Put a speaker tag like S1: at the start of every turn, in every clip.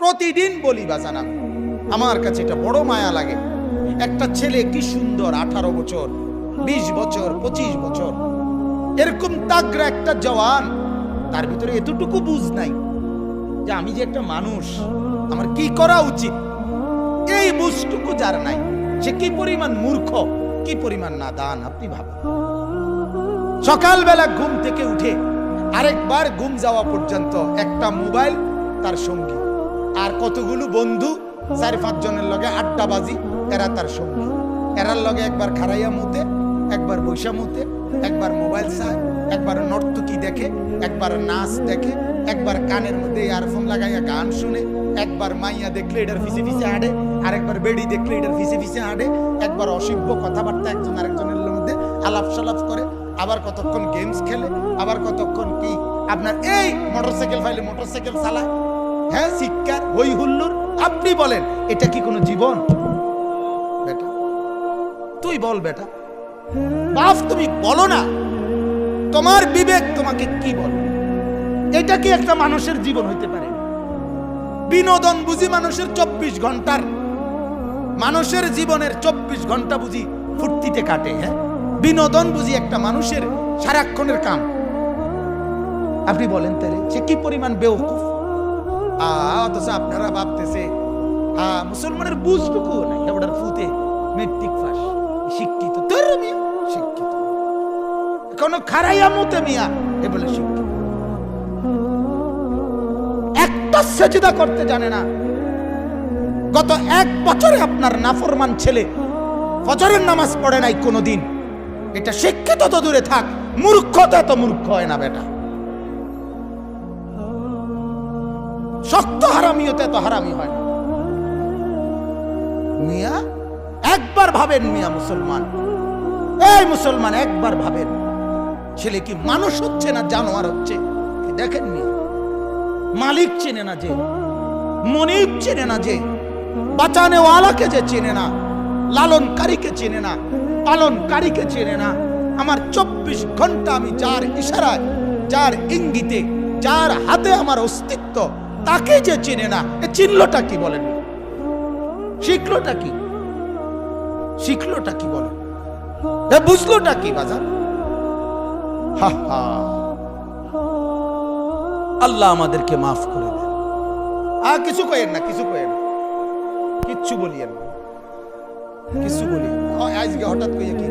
S1: প্রতিদিন বলি বাজান। আমি আমার কাছে এটা বড় মায়া লাগে। একটা ছেলে কি সুন্দর, আঠারো বছর, বিশ বছর, পঁচিশ বছর। এরকম তাগরা একটা জওয়ান, তার ভিতরে এতটুকু বুঝ নাই যে আমি যে একটা মানুষ, আমার কি করা উচিত? এই বুঝটুকু যার নাই, সে কি পরিমাণ মূর্খ, কি পরিমাণ না দান আপনি ভাবেন। সকালবেলা ঘুম থেকে উঠে আরেকবার ঘুম যাওয়া পর্যন্ত একটা মোবাইল, তার সঙ্গী। আর কতগুলো বন্ধু? চার পাঁচ জনের লগে আড্ডাবাজি এরা তার সঙ্গী। এরার লগে একবার খারাইয়া মুতে, একবার বৈশা মুতে, একবার মোবাইল চায়, একবার নর্তকি দেখে, একবার নাচ দেখে, একবার কানের মধ্যে ইয়ারফোন লাগাইয়া গান শুনে, একবার মাইয়া দেখলে এটার ফিসে ফিসে হাঁটে, আরেকবার বেড়ি দেখলে এটার ফিসে ফিসে হাঁটে, একবার অসভ্য কথাবার্তা একজন আরেকজনের মধ্যে আলাপ সালাপ করে, আবার কতক্ষণ গেমস খেলে, আবার কতক্ষণ কি? আপনার এই মোটরসাইকেল ফাইলে মোটরসাইকেল চালায়। হ্যাঁ শিক্ষার হই হুল্লোর আপনি বলেন, এটা কি কোনো জীবন? বেটা, তুই বল বেটা। বাপ, তুমি বলো না। তোমার বিবেক তোমাকে কি বলে? এটা কি একটা মানুষের জীবন হইতে পারে? বিনোদন বুঝি মানুষের চব্বিশ ঘণ্টার। মানুষের জীবনের চব্বিশ ঘণ্টা বুঝি ফুর্তিতে কাটে হ্যাঁ? বিনোদন বুঝি একটা মানুষের সারাক্ষণের কাম। আপনি বলেন তাহলে, সে কি পরিমাণ বেউকুফ অথচ আপনারা ভাবতেছে মুসলমানের বুঝটুকু নাই ফুতে মেট্রিক পাস, শিক্ষিত শিক্ষিত। কোন খারাইয়া মুতে মিয়া এ বলে শিক্ষিত। একটা সেজদা করতে জানে না। গত এক বছরে আপনার নাফরমান ছেলে ফজরের নামাজ পড়ে নাই কোনোদিন। এটা শিক্ষিত তো দূরে থাক, মূর্খতা তো মূর্খ হয় না বেটা। শক্ত হারামিও তো হারামি হয় না। মিয়া, একবার ভাবেন মিয়া মুসলমান। এই মুসলমান, একবার ভাবেন। ছেলে কি মানুষ হচ্ছে না জানোয়ার হচ্ছে? দেখেন মিয়া? মালিক চেনে না যে, মনিব চেনে না যে, বাঁচানেওয়ালাকে যে চেনে না, লালনকারীকে চেনে না, পালনকারীকে চেনে না, আমার চব্বিশ ঘণ্টা আমি যার ইশারায়, যার ইঙ্গিতে, যার হাতে আমার অস্তিত্ব তাকে যে চেনে না, এ চিনলটা কি বলেন? শিখলোটা কি? শিখলোটা কি বলেন? বুঝলোটা কি বাজার হা হা। আল্লাহ আমাদেরকে মাফ করে দেন। আর কিছু কয়েন না, কিছু কয়েন না। কিচ্ছু বলিয়েন না। কিছু বলি আজকে হঠাৎ কইয়া কি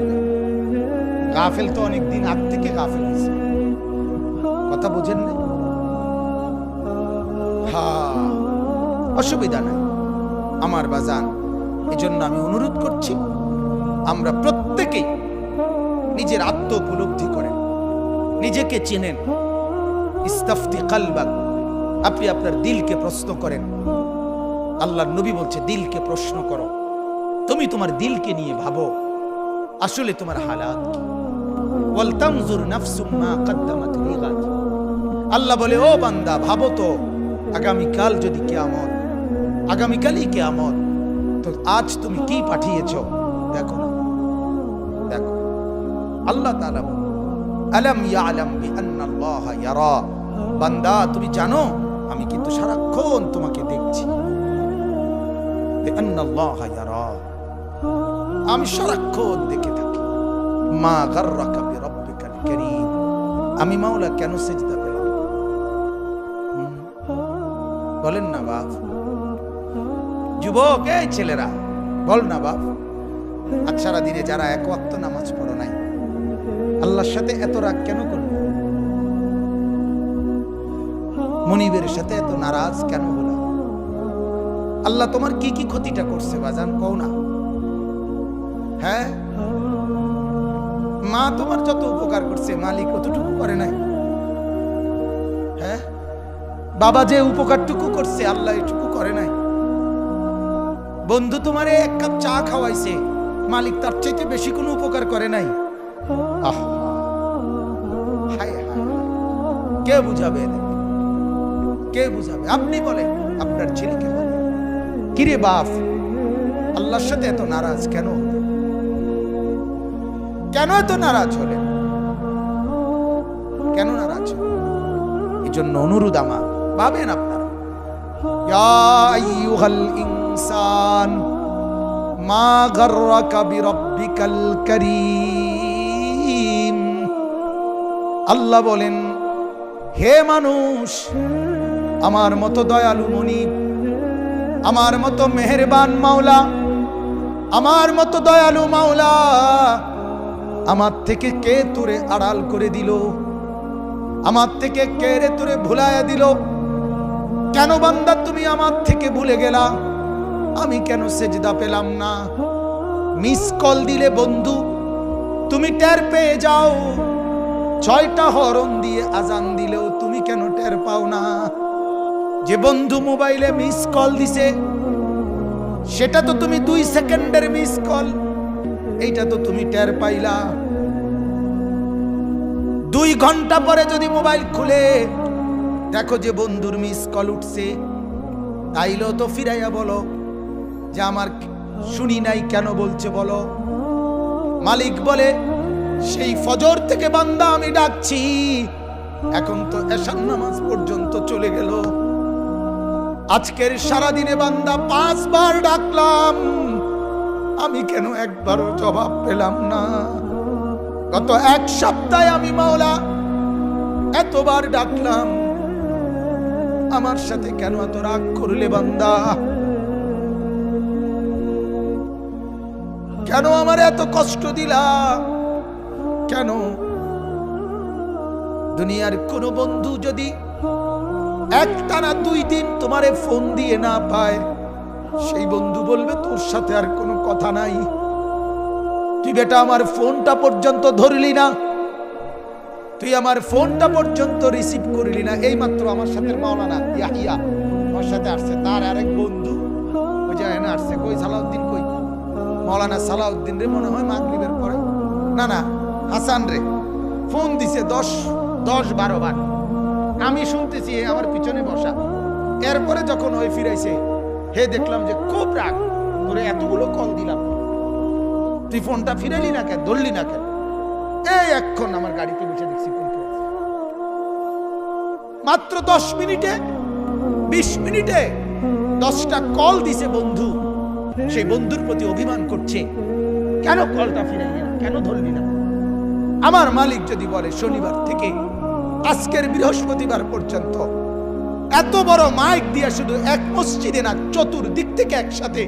S1: গাফেল তো অনেক দিন আগ থেকে গাফেল কথা বুঝেন না হ্যাঁ। অসুবিধা নাই। আমার বাজান, এজন্য আমি অনুরোধ করছি, আমরা প্রত্যেকেই নিজের আত্ম উপলব্ধি করেন। নিজেকে চেনেন। ইস্তাফতি কালবাক, আপনি আপনার দিলকে প্রশ্ন করেন। আল্লাহ নবী বলছে, দিলকে প্রশ্ন করো। তুমি তোমার দিলকে নিয়ে ভাবো। আসলে তোমার হালাত আল্লাহ বলে, ও বান্দা, ভাবো তো। আগামীকাল যদি কিয়ামত, আগামীকালই কিয়ামত, তো আজ তুমি কি পাঠিয়েছ? দেখো দেখো। আল্লাহ আলম বান্দা, তুমি জানো, আমি কিন্তু সারাক্ষণ তোমাকে দেখছি। আমি সারাক্ষণ দেখে থাকি। মা গাররাকা আমি মাওলা কেন সেজদা বলেন না বাপ। যুবক, এই ছেলেরা, বল না বাপ। আজ সারা দিনে যারা এক ওয়াক্ত নামাজ পড়ো নাই, আল্লাহর সাথে এত রাগ কেন করল মনিবের সাথে এত নারাজ কেন হলো? আল্লাহ তোমার কি কি ক্ষতিটা করছে বাজান কও না। হ্যাঁ? মা তোমার যত উপকার করছে, মালিক অতটুকু করে নাই। বাবা যে উপকারটুকু করছে, আল্লাহ এটুকু করে নাই। বন্ধু তোমারে এক কাপ চা খাওয়াইছে, মালিক তার চাইতে বেশি কোনো উপকার করে নাই। কে বুঝাবে কে বুঝাবে? আপনি বলেন, আপনার ছেলেকে কিরে বাপ, আল্লাহর সাথে এত নারাজ কেন কেন এত নারাজ হলেন কেন নারাজ এই জন্য অনুরোধ আমার। ভাবেন আপনারা। ইনসান আল্লাহ বলেন, হে মানুষ, আমার মতো দয়ালু মনিব আমার মতো মেহেরবান মাওলা, আমার মতো দয়ালু মাওলা, আমার থেকে কে তোরে আড়াল করে দিল? আমার থেকে কে রে তোরে ভুলাইয়া দিল? কেন বান্দা তুমি আমার থেকে ভুলে গেলা? আমি কেন সেজদা পেলাম না? মিস কল দিলে বন্ধু, তুমি টের পেয়ে যাও। ছয়টা হরন দিয়ে আজান দিলেও তুমি কেন টের পাও না? যে বন্ধু মোবাইলে মিস কল দিছে, সেটা তো তুমি দুই সেকেন্ডের মিস কল, এইটা তো তুমি টের পাইলা। দুই ঘণ্টা পরে যদি মোবাইল খুলে দেখো যে বন্ধুর মিস কল উঠছে। তাইলেও তো ফিরাইয়া বলো, যে আমার শুনি নাই কেন বলছে বলো। মালিক বলে, সেই ফজর থেকে বান্দা আমি ডাকছি। এখন তো এশান নামাজ পর্যন্ত চলে গেল। আজকের সারাদিনে বান্দা পাঁচবার ডাকলাম। আমি কেন একবারও জবাব পেলাম না। গত এক সপ্তাহে আমি মাওলা এতবার ডাকলাম। আমার সাথে কেন এত রাগ করলে বান্দা? কেন আমার এত কষ্ট দিলা? কেন? দুনিয়ার কোন বন্ধু যদি একটানা দুই দিন তোমারে ফোন দিয়ে না পায়, সেই বন্ধু বলবে, তোর সাথে আর কোনো কথা নাই। তুই বেটা, আমার ফোনটা পর্যন্ত ধরলি না। তুই আমার ফোনটা পর্যন্ত রিসিভ করলি না। এই মাত্র আমার সাথে মাওলানা ইয়াহিয়া আমার সাথে আসছে। তার আরেক বন্ধু। ওই যে এনে আসছে। কই সালাউদ্দিন, কই? মাওলানা সালাউদ্দিন রে, মনে হয় মাগরিবের পরে। না না, হাসান রে। ফোন দিছে দশ দশ বারো বার। আমি শুনতেছি আমার পিছনে বসা। এরপরে যখন ওই ফিরাইছে, হে দেখলাম যে খুব রাগ। তোরে এতগুলো কল দিলাম। তুই ফোনটা ফিরাইলি না কেন? ধরলি না কেন? এই এখন আমার গাড়িতে বসে দেখছি মাত্র দশ মিনিটে, বিশ মিনিটে দশটা কল দিছে বন্ধু। সেই বন্ধুর প্রতি অভিমান করছে। কেন কলটা ফিরাইলি না? কেন ধরলি না? আমার মালিক যদি বলে শনিবার থেকে আজকের বৃহস্পতিবার পর্যন্ত এত বড় মাইক দিয়ে শুধু এক মসজিদে না, চতুর্দিক থেকে একসাথে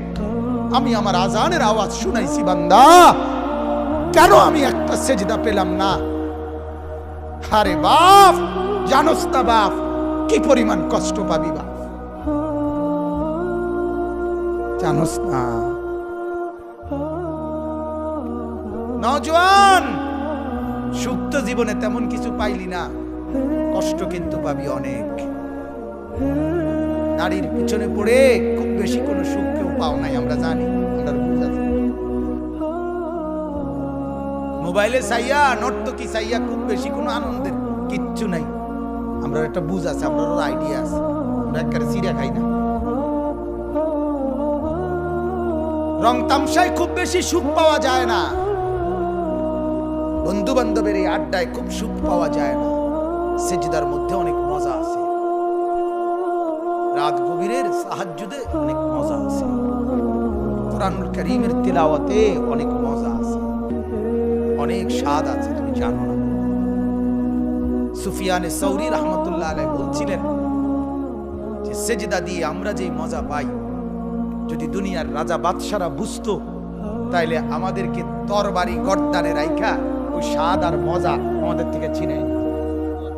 S1: আমি আমার আজানের আওয়াজ শুনাইছি, বান্দা। কেন আমি একটা সেজদা পেলাম না? আরে বাপ, জানোস না বাপ, কি পরিমাণ কষ্ট পাবি বাপ? জানোস না। নজওয়ান সুপ্ত জীবনে তেমন কিছু পাইলি না। কষ্ট কিন্তু পাবি অনেক। নারীর পিছনে পড়ে খুব বেশি কোনো সুখ কেউ পাও নাই, আমরা জানি। মোবাইলে সাইয়া নর্তকি সাইয়া খুব বেশি কোনো আনন্দের কিচ্ছু নাই। আমরা একটা বুঝ আছে আমরা আইডিয়া আছে। আমরা একটা সিরিয়া খাই না। রং তামসায় খুব বেশি সুখ পাওয়া যায় না। বন্ধু বান্ধবের এই আড্ডায় খুব সুখ পাওয়া যায় না। সেজিদার মধ্যে অনেক মজা আছে। রাত গভীরের সাহায্যে অনেক মজা আছে। কোরআনুল করিমের তিলাওয়াতে অনেক মজা আছে। অনেক স্বাদ আছে, তুমি জানো না সুফিয়ানে সৌরি রহমতুল্লাহ আলাই বলছিলেন যে, সেজদা দিয়ে আমরা যে মজা পাই, যদি দুনিয়ার রাজা বাদশারা বুঝতো, তাইলে আমাদেরকে তরবারি গর্দানে রাইখা ওই স্বাদ আর মজা আমাদের থেকে ছিনে নিত।